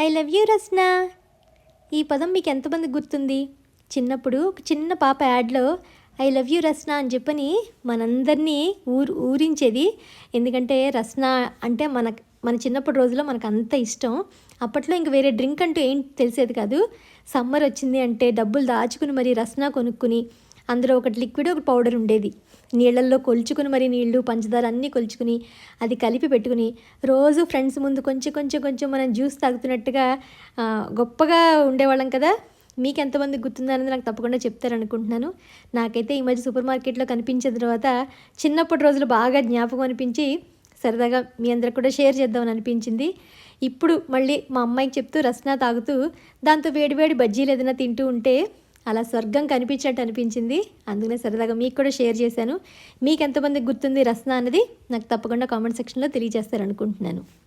I love you Rasna. ఈ పదం మీకు ఎంతమంది గుర్తుంది? చిన్నప్పుడు ఒక చిన్న పాప యాడ్లో ఐ లవ్ యూ రస్నా అని చెప్పని మనందరినీ ఊరు ఊరించేది. ఎందుకంటే రస్నా అంటే మన మన చిన్నప్పటి రోజుల్లో మనకు అంత ఇష్టం. అప్పట్లో ఇంక వేరే డ్రింక్ అంటూ ఏం తెలిసేది కాదు. సమ్మర్ వచ్చింది అంటే డబ్బులు దాచుకుని మరి రస్నా కొనుక్కుని అందులో ఒకటి లిక్విడ్ ఒక పౌడర్ ఉండేది. నీళ్ళల్లో కొలుచుకుని మరి నీళ్ళు పంచదార అన్నీ కొలుచుకుని అది కలిపి పెట్టుకుని రోజు ఫ్రెండ్స్ ముందు కొంచెం కొంచెం కొంచెం మనం జ్యూస్ తాగుతున్నట్టుగా గొప్పగా ఉండేవాళ్ళం కదా. మీకు ఎంతమంది గుర్తుందనేది నాకు తప్పకుండా చెప్తారనుకుంటున్నాను. నాకైతే ఈ మధ్య సూపర్ మార్కెట్లో కనిపించిన తర్వాత చిన్నప్పటి రోజులు బాగా జ్ఞాపకం అనిపించి సరదాగా మీ అందరికి కూడా షేర్ చేద్దామని అనిపించింది. ఇప్పుడు మళ్ళీ మా అమ్మాయికి చెప్తూ రస్నా తాగుతూ దాంతో వేడివేడి బజ్జీలు ఏదైనా తింటూ ఉంటే అలా స్వర్గం కనిపించినట్టు అనిపించింది. అందుకనే సరదాగా మీకు కూడా షేర్ చేశాను. మీకు ఎంతమందికి గుర్తుంది రస్నా అన్నది నాకు తప్పకుండా కామెంట్ సెక్షన్లో తెలియజేస్తారనుకుంటున్నాను.